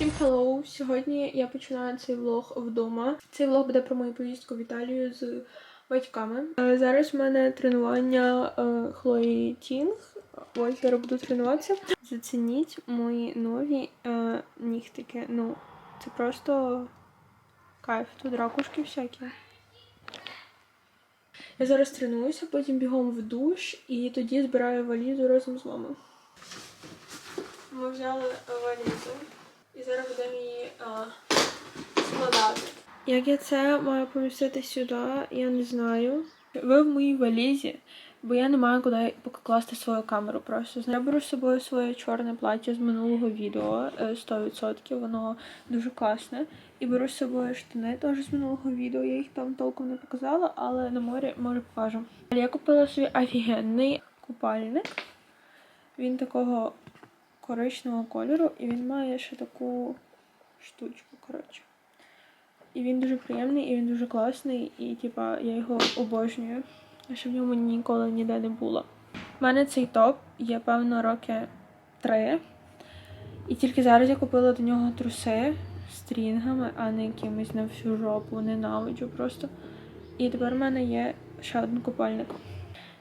Всім hello! Сьогодні я починаю цей влог вдома. Цей влог буде про мою поїздку в Італію з батьками. Е, Зараз в мене тренування е, Хлої Тінг. Ось зараз буду тренуватися. Зацініть мої нові е, нігтики. Ну, це просто кайф. Тут ракушки всякі. Я зараз тренуюся, потім бігом в душ і тоді збираю валізу разом з вами. Ми взяли валізу і зараз будемо її а, складати. Як я це маю помістити сюди, я не знаю. Ви в моїй валізі, бо я не маю куди покласти свою камеру. Просто я беру з собою своє чорне плаття з минулого відео е, 100%, воно дуже класне. І беру з собою штани теж з минулого відео. Я їх там толком не показала, але на морі може покажу. Я купила собі офігенний купальник. Він такого коричневого кольору, і він має ще таку штучку, коротше. І він дуже приємний, і він дуже класний, і типа я його обожнюю. А ще в ньому ніколи ніде не було. У мене цей топ є, певно, роки три. І тільки зараз я купила до нього труси з стрінгами, а не якимись на всю жопу. Ненавиджу просто. І тепер в мене є ще один купальник.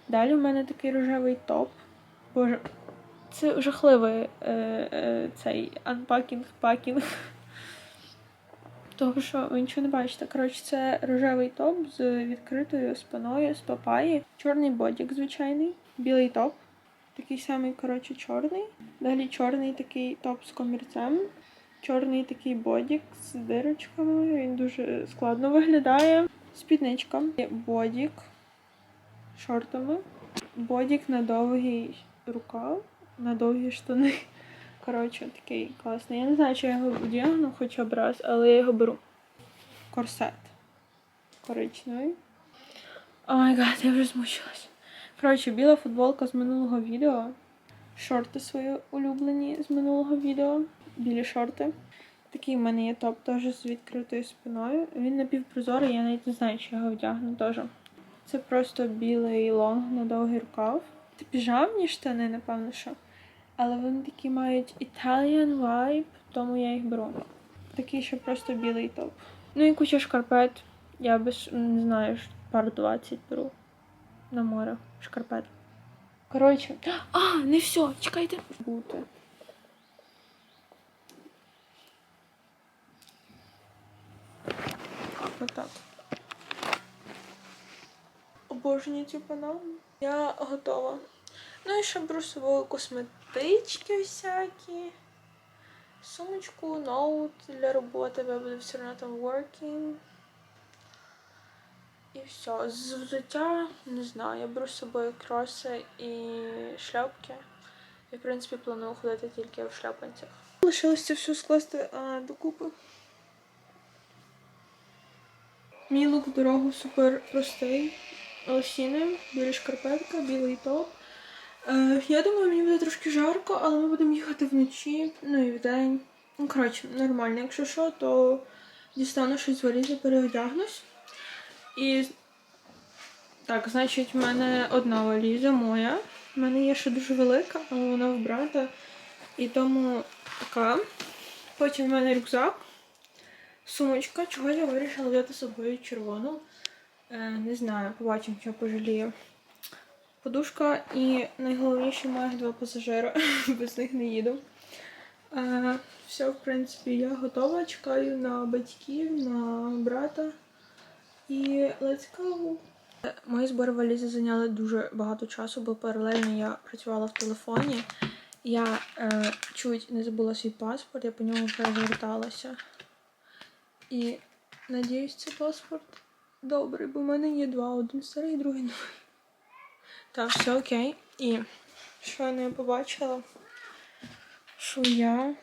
Далі в мене такий рожевий топ. Боже, це жахливий е, е, цей анпакінг, пакінг. Того, що ви нічого не бачите. Коротше, це рожевий топ з відкритою спиною, з папаї. Чорний бодік звичайний, білий топ. Такий самий, коротше, чорний. Далі чорний такий топ з комірцем. Чорний такий бодік з дирочками. Він дуже складно виглядає. Спідничка. Бодік шортами. Бодік на довгий рукав, на довгі штани. Коротше, такий класний. Я не знаю, чи я його вдягну хоча б раз, але я його беру. Корсет. Коричневий. О май гад, я вже змучилась. Коротше, біла футболка з минулого відео. Шорти свої улюблені з минулого відео. Білі шорти. Такий в мене є топ теж з відкритою спиною. Він напівпрозорий, я навіть не знаю, чи його вдягну теж. Це просто білий лонг на довгий рукав. Це піжамні штани, напевно, що. Але вони такі мають Italian vibe, тому я їх беру. Такий ще просто білий топ. Ну і куча шкарпет. Я без не знаю, ж пар 20 беру на море шкарпет. Коротше, а, не все, чекайте. Бути. Отак. Обожнюю цю панаму. Я готова. Ну і ще беру з косметички всякі. Сумочку, ноут для роботи, бо я буду все одно там working. І все. З взуття, не знаю, я беру з собою кроси і шляпки. Я, в принципі, планую ходити тільки в шляпанцях. Лишилось це все скласти а, докупи. Мій лук в дорогу супер простий. Лосіни, білі шкарпетка, білий топ. Е, я думаю, мені буде трошки жарко, але ми будемо їхати вночі, ну і вдень. Ну, коротше, нормально. Якщо що, то дістану щось з валізи, переодягнусь. І так, значить, в мене одна валіза моя. У мене є ще дуже велика, але вона в брата. І тому така. Потім в мене рюкзак, сумочка, чого я вирішила взяти з собою червону. Е, не знаю, побачимо, що пожалію. Подушка і найголовніше моїх два пасажира. Без них не їду. Е, все, в принципі, я готова. Чекаю на батьків, на брата. І let's go! Мої збори валізи зайняли дуже багато часу, бо паралельно я працювала в телефоні. Я е, чуть не забула свій паспорт, я по ньому переверталася. І надіюсь, це паспорт добрий, бо в мене є два: один старий, другий новий. Так, все окей. І щойно я побачила, що я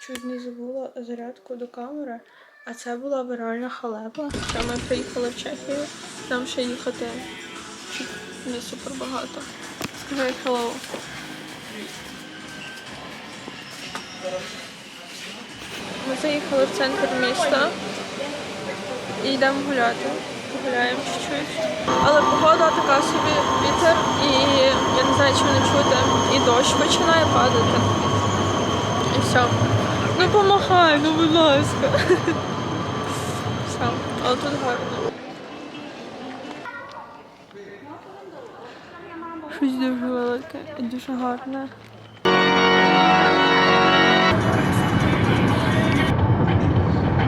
чуть не забула зарядку до камери, а це була реальна халепа. Що ми приїхали в Чехію. Нам ще їхати не супер багато. Скажи hello. Ми заїхали в центр міста і йдемо гуляти. Погуляємо чуть-чуть. Але погода така собі вітер, і я не знаю, чи мене чути, і дощ починає падати. І все. Ну помагай, ну будь ласка. Все, але тут гарно. Щось дуже велике і дуже гарне.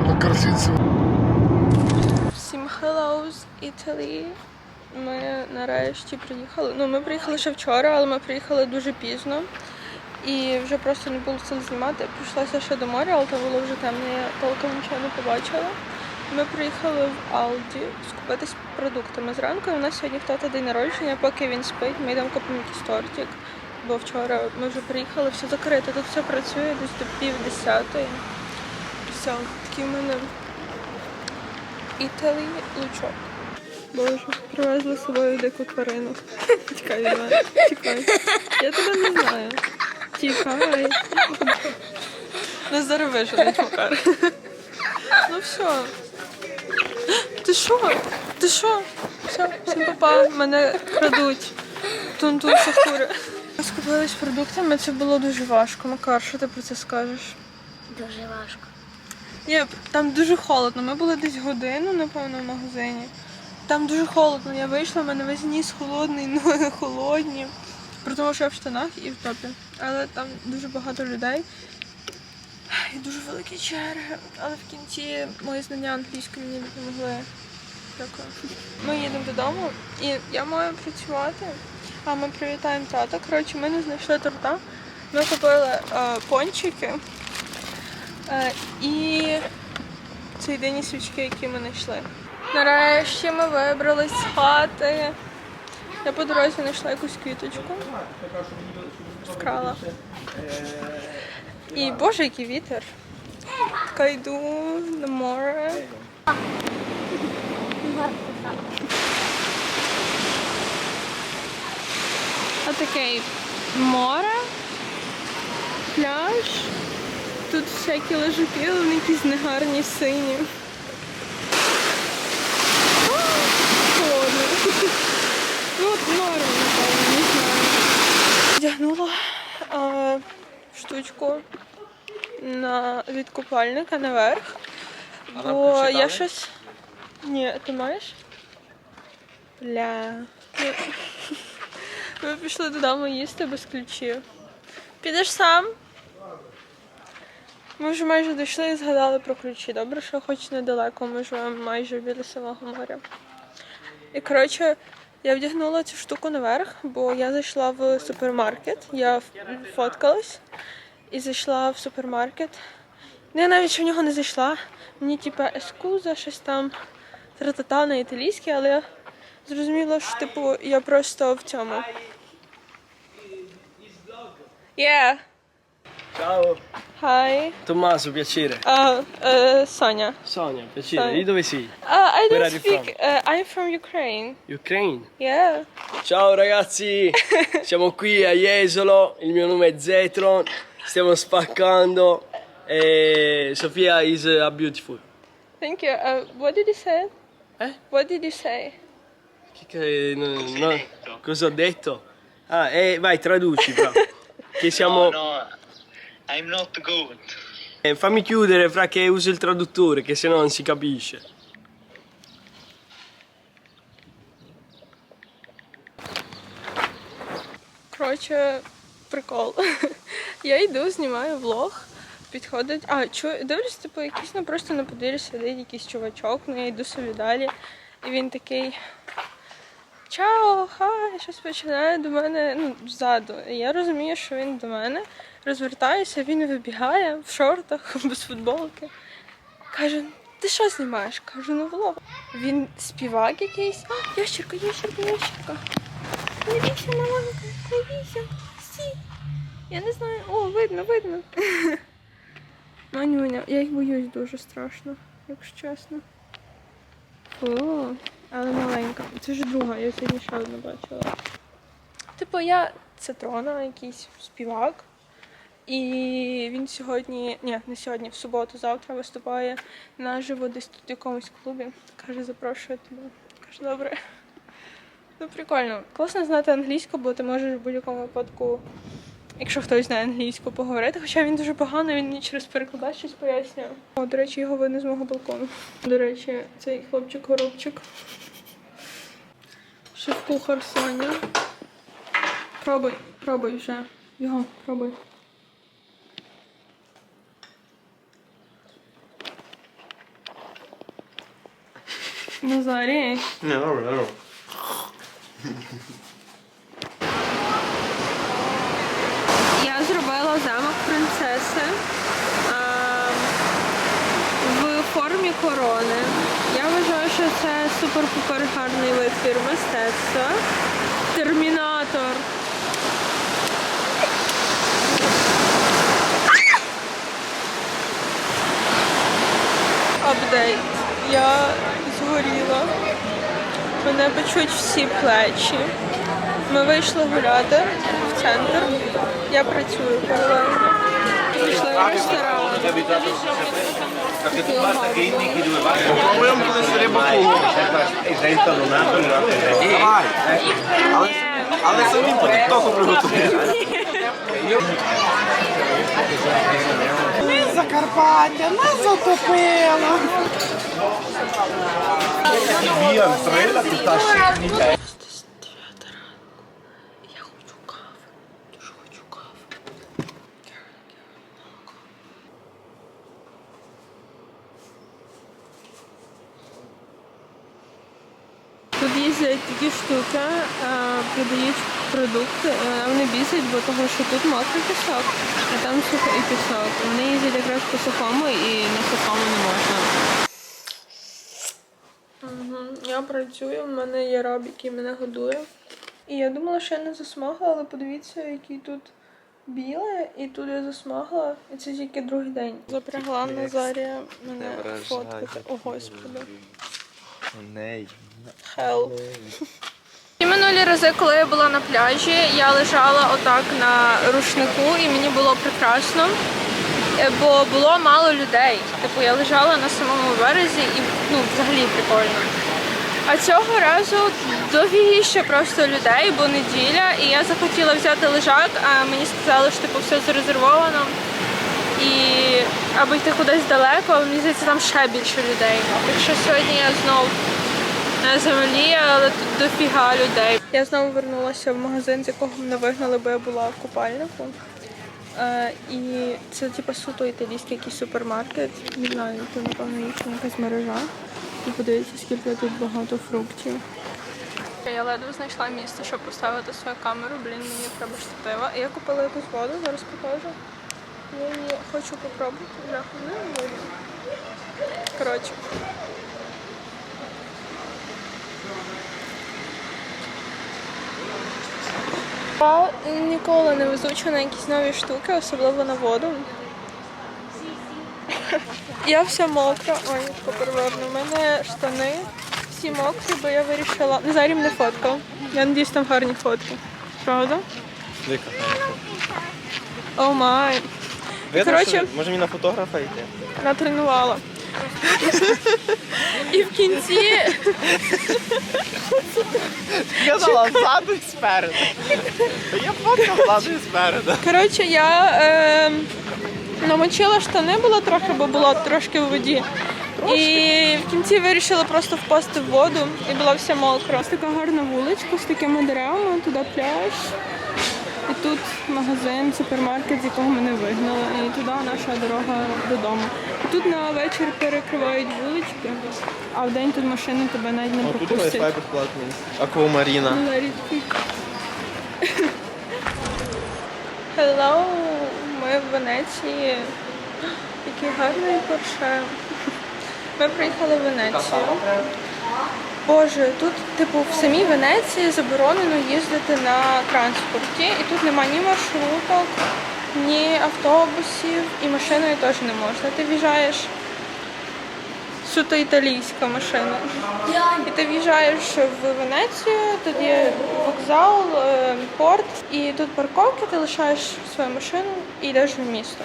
На hello з Італії. Ми нарешті приїхали. Ну, ми приїхали ще вчора, але ми приїхали дуже пізно. І вже просто не було сил знімати. Прийшлося ще до моря, але то було вже темно, я толком нічого не побачила. Ми приїхали в Алді скупитись продуктами зранку. і У нас сьогодні тата день народження, поки він спить, ми йдемо купимо якийсь тортик. Бо вчора ми вже приїхали, все закрите. Тут все працює десь до пів десятої. Все, такий в мене Італії лучок. Боже, привезли з собою дику тварину. Тікай мене. Тікай. Я тебе не знаю. Тікай. Не виженуть, Макар. Ну все. Ти що? Ти що? Все, всім попа, мене крадуть. Тун-тун. Ми скупились продуктами, це було дуже важко. Макар, що ти про це скажеш? Дуже важко. Ні, там дуже холодно. Ми були десь годину, напевно, в магазині. Там дуже холодно. Я вийшла, в мене весь ніс холодний, ноги холодні. При тому, що я в штанах і в топі. Але там дуже багато людей. І дуже великі черги. Але в кінці мої знання англійської мені допомогли. Дякую. Ми їдемо додому і я маю працювати. А ми привітаємо тата. Коротше, ми не знайшли торта. Ми купили е, пончики. Е, і це єдині свічки, які ми знайшли. Нарешті ми вибрались з хати. Я по дорозі знайшла якусь квіточку. Вкрала. І боже, який вітер. Така йду на море. Отаке море, пляж. Тут всякі лежаки, вони якісь негарні сині. А, Холодно. Ну, от норм, напевно, не знаю. Вдягнула а, штучку на від купальника наверх. Бо я щось. Ні, ти маєш? Бля. Ми пішли додому їсти без ключів. Підеш сам? Ми вже майже дійшли і згадали про ключі. Добре, що хоч недалеко, ми живемо майже біля самого моря. І коротше, я вдягнула цю штуку наверх, бо я зайшла в супермаркет, я фоткалась і зайшла в супермаркет. Ну, я навіть ще в нього не зайшла. Мені типа ескуза, щось там тратата на італійській, але я зрозуміла, що типу я просто в цьому. Yeah. Ciao, Hi. Tommaso, piacere. Uh, uh, Sonia. Sonia, piacere. Sonia. Di dove sei? Uh, I don't speak. Uh, I'm from Ukraine. Ukraine. Yeah. Ciao ragazzi, siamo qui a Jesolo, il mio nome è Zetron, stiamo spaccando e Sofia is uh, beautiful. Thank you. Uh, what did you say? Eh? What did you say? Che, che- no, no, cosa ho detto? Ah, eh, vai, traduci, bravo. Che siamo... No, no, I'm not good. Eh, fammi chiudere fra che uso il traduttore, che sennò non si capisce. Коротше, прикол. Я йду, знімаю влог. Підходить. А, чу, дивлюсь, типу, якийсь ну просто на подвір'ї сидить якийсь чувачок, ну я йду собі далі. І він такий. Чао, хай, щось починає до мене ну, ззаду. І я розумію, що він до мене. Розвертаюся, він вибігає в шортах, без футболки. Каже, ти що знімаєш? Кажу, ну влог. Він співак якийсь. А, ящерка, ящерка, ящерка. Не маленька, не бійся. Сі. Я не знаю. О, видно, видно. Манюня, я їх боюсь дуже страшно, якщо чесно. О, але маленька. Це вже друга, я сьогодні ще одну бачила. Типу, я цитрона, якийсь співак. І він сьогодні, ні, не сьогодні, в суботу, завтра виступає наживо десь тут в якомусь клубі. Каже, запрошую тебе. Кажу, добре. Ну, прикольно. Класно знати англійську, бо ти можеш в будь-якому випадку Якщо хтось знає англійську, поговорити, хоча він дуже погано, він мені через перекладач щось пояснює. О, до речі, його видно з мого балкону. До речі, цей хлопчик-горобчик. Шеф-кухар Соня. Пробуй, пробуй вже. Його, пробуй. Назарій. Не, добре, добре. Я зробила замок принцеси а, в формі корони. Я вважаю, що це супер-пупер гарний витвір мистецтва. Термінатор. Апдейт. Я згоріла. Мене печуть всі плечі. Ми вийшли гуляти в центр. Я працюю паралельно. Пішли в ресторан. Пробуємо колись рибаку. Давай. Але, але самі по тіктоку приготуємо. Закарпаття нас затопило. Кави. Тут їздять такі штуки, е, продають продукти, е, вони бісять, бо того, що тут мокрий пісок, а там сухий пісок. Вони їздять якраз по сухому і на сухому не можна. Я працюю, в мене є раб, який мене годує. І я думала, що я не засмагла, але подивіться, який тут біле, і тут я засмагла, і це тільки другий день. Запрягла Назарія мене фоткати. О, господи. Неї. Hell. І минулі рази, коли я була на пляжі, я лежала отак на рушнику і мені було прекрасно, е, бо було мало людей. Типу я лежала на самому березі і ну, взагалі прикольно. А цього разу дофігіще просто людей, бо неділя, і я захотіла взяти лежак, а мені сказали, що типу все зарезервовано. І аби йти кудись далеко, але мені здається, там ще більше людей. Так що сьогодні я знов на землі, але тут дофіга людей. Я знову вернулася в магазин, з якого мене вигнали, бо я була в купальнику. Е, і це типу суто італійський якийсь супермаркет. Не знаю, це напевно їхня якась мережа. І подивіться, скільки тут багато фруктів. Я ледве знайшла місце, щоб поставити свою камеру. Блін, мені треба штатива. Я купила якусь воду, зараз покажу. Я її хочу попробувати. Бляха, не видно. Коротше. Ніколи не везуча на якісь нові штуки, особливо на воду. Я вся мокра. Ой, попереверну. У мене штани всі мокрі, бо я вирішила. Назарій мене фоткав. Я надіюсь, там гарні фотки. Правда? О май. Коротше, Може мені на фотографа йти? натренувала. І в кінці Казала ззаду і спереду. Я фоткав ззаду і спереду. Коротше, я е, намочила штани було трохи, бо була трошки в воді. І в кінці вирішила просто впасти в воду і була вся мокра. Ось така гарна вуличка з такими деревами, туди пляж. І тут магазин, супермаркет, з якого мене вигнали. І туди наша дорога додому. І тут на вечір перекривають вулички, а в день тут машини тебе навіть не О, тут пропустять. Wi-Fi безплатний. Аквамаріна. Ну. Hello, в Венеції. Який гарний порше. Ми приїхали в Венецію. Боже, тут, типу, в самій Венеції заборонено їздити на транспорті, і тут нема ні маршруток, ні автобусів, і машиною теж не можна. Ти в'їжджаєш суто італійська машина. І ти в'їжджаєш в Венецію, тут є вокзал, е, порт, і тут парковки, ти лишаєш свою машину і йдеш в місто.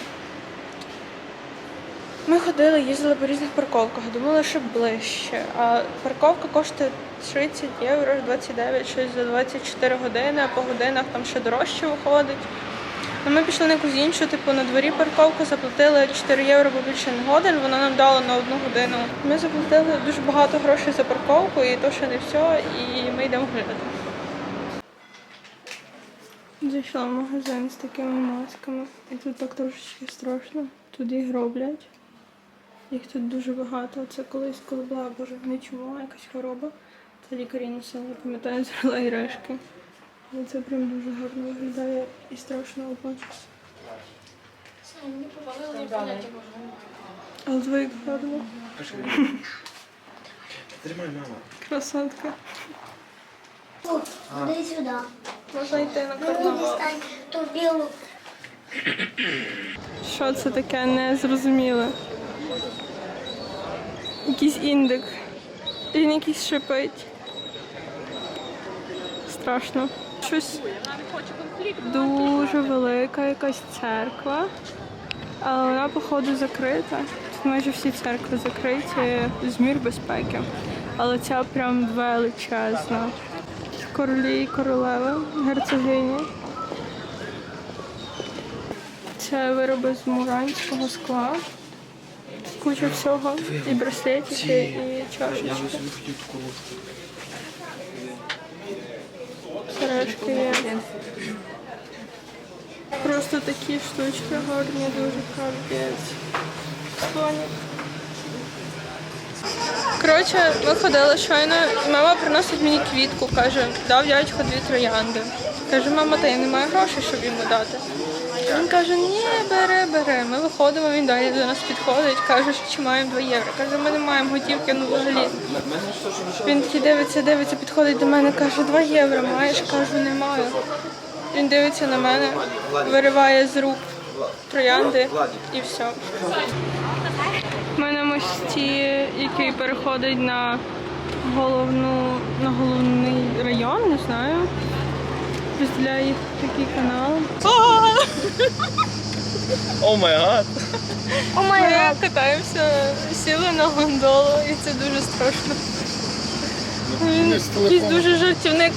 Ми ходили, їздили по різних парковках, думали, що ближче. А парковка коштує 30 євро, 29, щось за 24 години, а по годинах там ще дорожче виходить. Ну, Ми пішли на якусь іншу, типу на дворі парковку, заплатили 4 євро, бо більше не годин, вона нам дала на одну годину. Ми заплатили дуже багато грошей за парковку, і то ще не все, і ми йдемо гуляти. Зайшла в магазин з такими масками, і тут так трошечки страшно. Тут їх роблять. Їх тут дуже багато. Це колись, коли була боже, не чума, якась хвороба. Це лікарі носили, пам'ятаю, і решки. Це прям дуже гарно виглядає і страшно водночас. Але двоїх гарно. Тримай, мама. Красотка. Тут, іди сюди. Можна йти на Мені карнавал. ту білу. Що це таке незрозуміле? Якийсь індик. Він якийсь шипить. Страшно. Щось дуже велика якась церква. Але вона, походу, закрита. Тут майже всі церкви закриті з мір безпеки. Але ця прям величезна. Королі і королеви, герцогині. Це вироби з муранського скла. Куча всього. І браслетики, і чашечки. Сережки є. Просто такі штучки гарні, дуже капець. Слонік. Коротше, виходила щойно, мама приносить мені квітку, каже, дав дядько дві троянди. Каже, мама, та я не маю грошей, щоб йому дати. Він каже, ні, бери, бери. Ми виходимо, він далі до нас підходить, каже, що чи маємо 2 євро. Каже, ми не маємо готівки, ну взагалі. Він такий дивиться, дивиться, підходить до мене, каже, 2 євро маєш? Кажу, не маю. Він дивиться на мене, вириває з рук троянди і все. Ми на мості, який переходить на головну на головний район, не знаю. Розділяє їх такий канал. О май гад. Ми катаємося, сіли на гондолу, і це дуже страшно. Він якийсь дуже жартівник.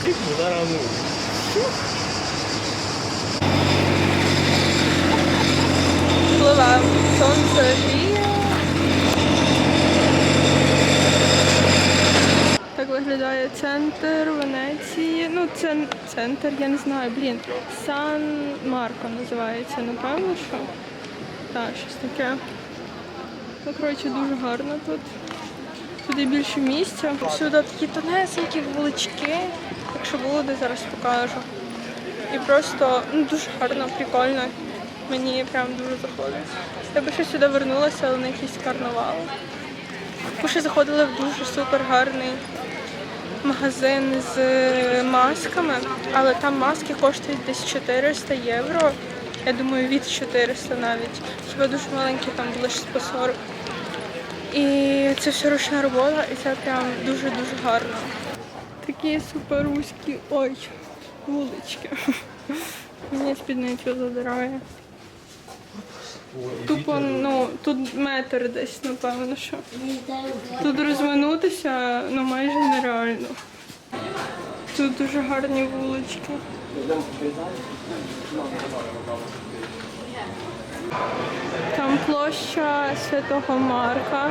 Пливемо. Сонце гріє. Так виглядає центр Венеції. Ну, це центр, я не знаю, блін. Сан Марко називається, напевно, що. Так, щось таке. Ну, коротше, дуже гарно тут. Тут більше місця. Всюди такі тонесенькі вулички. Якщо буде, зараз покажу. І просто ну, дуже гарно, прикольно. Мені прям дуже заходить. Я би ще сюди вернулася, але на якийсь карнавал. Ми ще заходили в дуже супер гарний магазин з масками, але там маски коштують десь 400 євро. Я думаю, від 400 навіть. Хіба дуже маленькі, там були щось по 40. І це все ручна робота, і це прям дуже-дуже гарно. Такі суперуські ой, вулички. Мені спідницю задирає. Тупо, ну, тут метр десь, напевно, що. Тут розвинутися ну, майже нереально. Тут дуже гарні вулички. Там площа Святого Марка.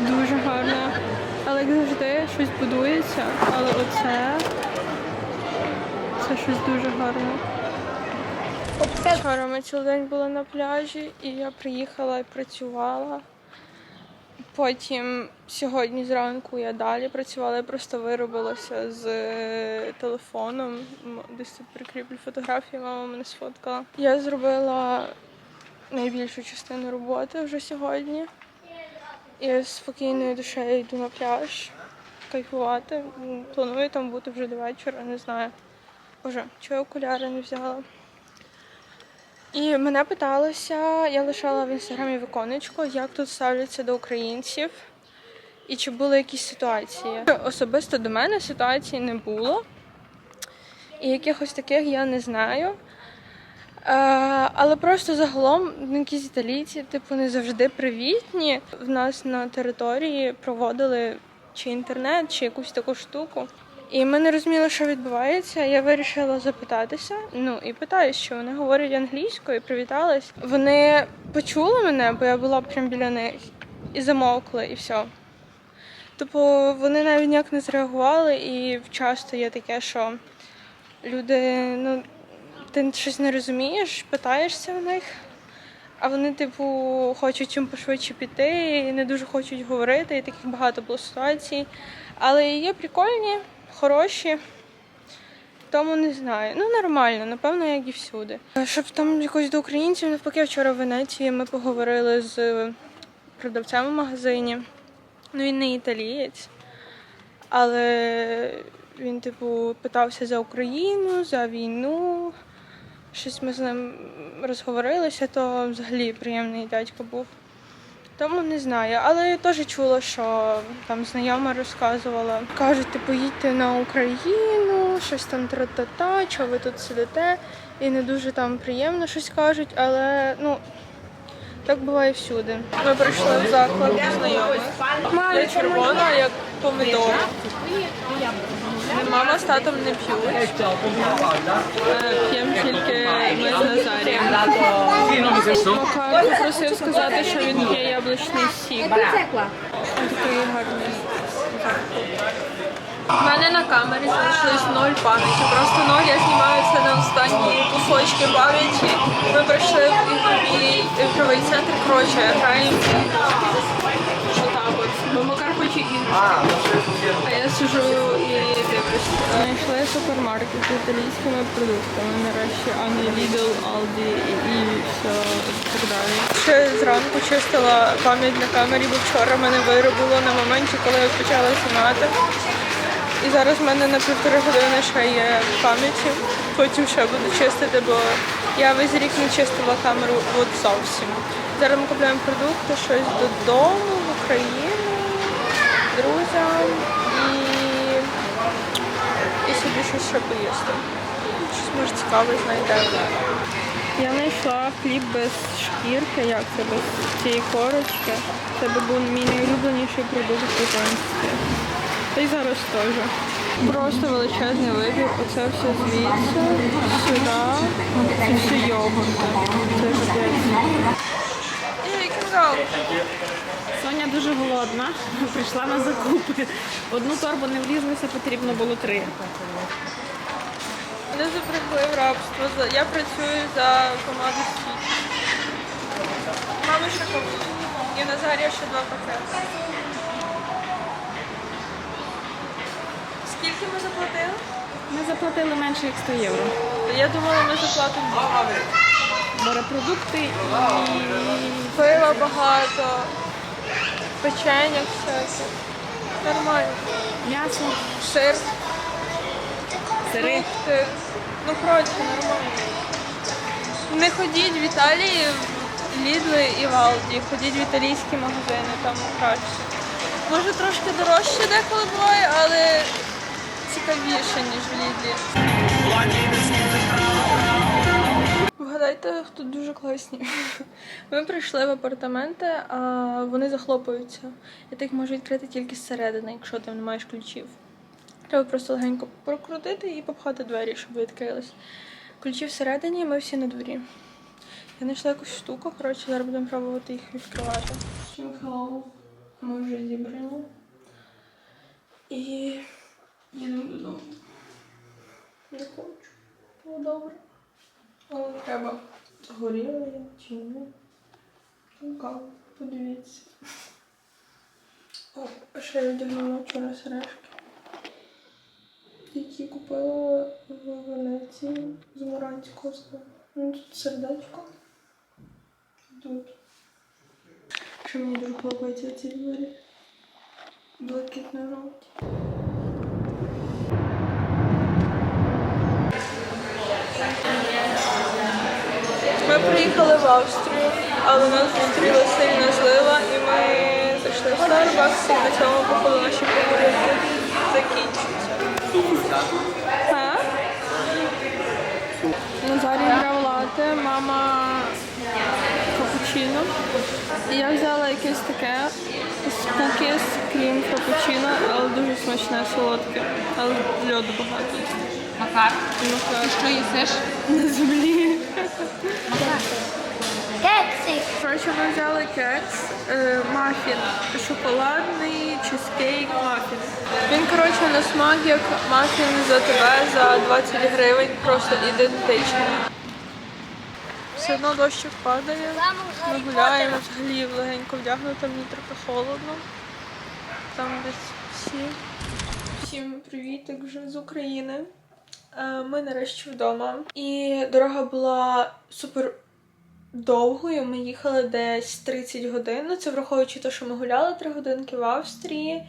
Дуже гарна. Але як завжди щось будується. Але оце це щось дуже гарне. Вчора ми цілий день були на пляжі, і я приїхала і працювала. Потім сьогодні зранку я далі працювала, я просто виробилася з е, телефоном. Десь тут прикріплю фотографії, мама мене сфоткала. Я зробила найбільшу частину роботи вже сьогодні. І спокійною душею йду на пляж, кайфувати. Планую там бути вже до вечора, не знаю. Боже, чого окуляри не взяла? І мене питалося, я лишала в інстаграмі віконечко, як тут ставляться до українців і чи були якісь ситуації. Особисто до мене ситуацій не було. І якихось таких я не знаю. Е, але просто загалом якісь італійці, типу, не завжди привітні. В нас на території проводили чи інтернет, чи якусь таку штуку. І ми не розуміли, що відбувається. Я вирішила запитатися. Ну і питаюсь, що вони говорять англійською, привітались. Вони почули мене, бо я була прямо біля них, і замовкли, і все. Типу, вони навіть ніяк не зреагували, і часто є таке, що люди, ну, ти щось не розумієш, питаєшся в них, а вони, типу, хочуть чим пошвидше піти і не дуже хочуть говорити, і таких багато було ситуацій. Але є прикольні, хороші. Тому не знаю. Ну, нормально, напевно, як і всюди. Щоб там якось до українців, навпаки, вчора в Венеції ми поговорили з продавцем в магазині. Ну, він не італієць, але він, типу, питався за Україну, за війну. Щось ми з ним розговорилися, то взагалі приємний дядько був. Тому не знаю. Але я теж чула, що там знайома розказувала. Кажуть, типу, їдьте на Україну, щось там тра-та-та, що ви тут сидите. І не дуже там приємно щось кажуть, але ну. Так буває всюди. Ми прийшли в заклад знайомих. Червона, як помидор. Мама з татом не п'ють. Е, П'ємо тільки ми з Назарієм. Макар попросив сказати, що він п'є яблучний сік. Такий гарний. У мене на камері залишилось ноль пам'яті. Просто ноль я знімаю це на останні кусочки пам'яті. Ми прийшли в ігровий, ігровий центр. Коротше, граємо. Отак от. Бо Макар хоче. А я сижу і дивлюсь. Знайшли супермаркет з італійськими продуктами. Нарешті, а не Lidl, Aldi і все так далі. Ще зранку чистила пам'ять на камері, бо вчора мене виробило на моменті, коли я почала знімати. І зараз в мене на півтори години ще є пам'яті. Потім ще буду чистити, бо я весь рік не чистила камеру от зовсім. Зараз ми купуємо продукти, щось додому, в Україну, друзям і, і собі щось ще поїсти. Щось може цікаве знайдемо. Я знайшла хліб без шкірки, як це без цієї корочки. Це був мій найулюбленіший продукт в дитинстві. Та й зараз теж. Просто величезний вибір. Оце все звідси, сюди. Це все йогурти. Це капець. Соня дуже голодна, прийшла на закупи. В Одну торбу не влізлося, потрібно було три. Мене запрягли в рабство. Я працюю за команду Стіч. Мама ще. І Назарія ще два пакети. Скільки ми заплатили? Ми заплатили менше як 100 євро. Я думала, ми заплатимо більше. Морепродукти і Пива багато, печення всяке. Нормально. м'ясо, Сир, сири. фрукти. Ну, коротше, нормально. Не ходіть в Італії в Лідли і в Алді. Ходіть в італійські магазини, там краще. Може трошки дорожче деколи буває, але цікавіше, ніж в Лідлі. Вгадайте, хто дуже класні. Ми прийшли в апартаменти, а вони захлопуються. Ти їх можеш відкрити тільки зсередини, якщо ти не маєш ключів. Треба просто легенько прокрутити і попхати двері, щоб відкрились. Ключі всередині, ми всі на дворі. Я знайшла якусь штуку, коротше, зараз будемо пробувати їх відкривати. Всім hello. Ми вже зібрані. І їдемо додому. Не хочу. Було добре. Але треба. Згоріло я чи ні? Цікаво, подивіться. О, ще я одягнула вчора сережки. Які купила в Венеції з Моранського. Ну, тут сердечко. Тут. Ще мені дуже подобаються ці двері. Блакитно-жовті. Ми приїхали в Австрію, але нас зустріла сильна злива, і ми зайшли в Starbucks, і на цьому походу наші поговорити закінчуються. А? Назарій брав лате, мама капучино. Я взяла якесь таке кукіс, крім фрапучино, але дуже смачне, солодке. Але льоду багато. Макар. Макар. Що їсиш? На землі. Кексик. Коротше, ми взяли кекс, е, мафін, шоколадний чизкейк мафін. Він, коротше, на смак як мафін за тебе за 20 гривень, просто ідентичний. Все одно дощик падає. Ми гуляємо взагалі легенько вдягнуто, мені трохи холодно. Там десь всі. Всім привіт, вже з України. Е, Ми нарешті вдома. І дорога була супер довгою. Ми їхали десь 30 годин. Це враховуючи те, що ми гуляли 3 годинки в Австрії.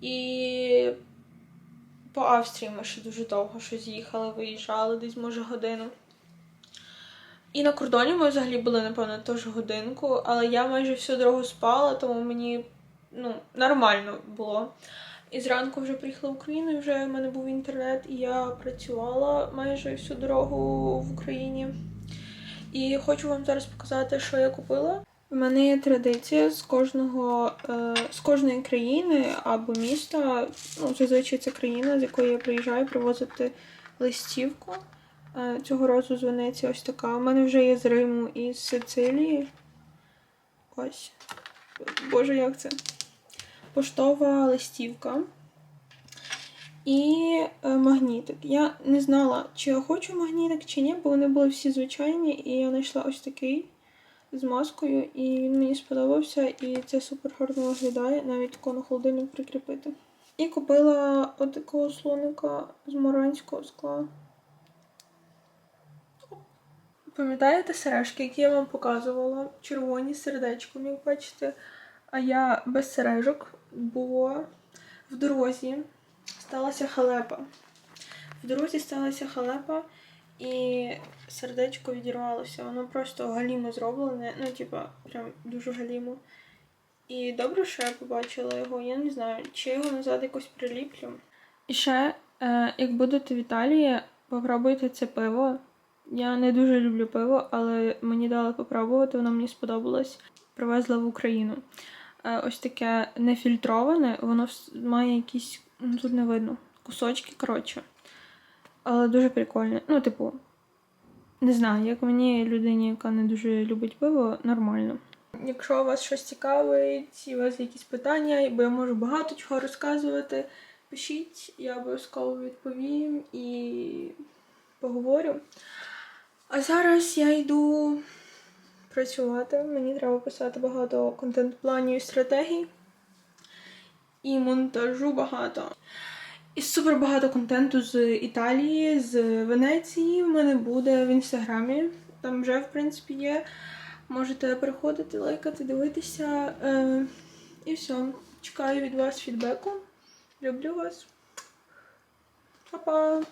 І по Австрії ми ще дуже довго щось їхали, виїжджали, десь може годину. І на кордоні ми взагалі були, напевно, теж годинку, але я майже всю дорогу спала, тому мені ну, нормально було. І зранку вже приїхала в Україну, і вже в мене був інтернет, і я працювала майже всю дорогу в Україні. І хочу вам зараз показати, що я купила. У мене є традиція з кожного е, з кожної країни або міста. Ну, зазвичай це країна, з якої я приїжджаю, привозити листівку. Е, цього разу з Венеції ось така. У мене вже є з Риму і з Сицилії. Ось. Боже, як це? Поштова листівка. І е, магнітик. Я не знала, чи я хочу магнітик, чи ні, бо вони були всі звичайні, і я знайшла ось такий з маскою, і він мені сподобався, і це супер гарно виглядає, навіть тако на холодильник прикріпити. І купила от такого слоника з моранського скла. Пам'ятаєте сережки, які я вам показувала? Червоні з сердечком, як бачите. А я без сережок, бо в дорозі сталася халепа. В дорозі сталася халепа, і сердечко відірвалося. Воно просто галімо зроблене. Ну, типа, прям дуже галімо. І добре, що я побачила його. Я не знаю, чи його назад якось приліплю. І ще, е, як будете в Італії, попробуйте це пиво. Я не дуже люблю пиво, але мені дали попробувати, воно мені сподобалось. Привезла в Україну. Е, ось таке нефільтроване, воно має якісь, ну тут не видно, кусочки, коротше. Але дуже прикольне. Ну, типу, не знаю, як мені, людині, яка не дуже любить пиво, нормально. Якщо вас щось цікавить, і у вас якісь питання, бо я можу багато чого розказувати, пишіть, я обов'язково відповім і поговорю. А зараз я йду працювати. Мені треба писати багато контент-планів і стратегій. І монтажу багато. І супер багато контенту з Італії, з Венеції в мене буде в інстаграмі. Там вже, в принципі, є. Можете переходити, лайкати, дивитися. Е, і все. Чекаю від вас фідбеку. Люблю вас. Па-па!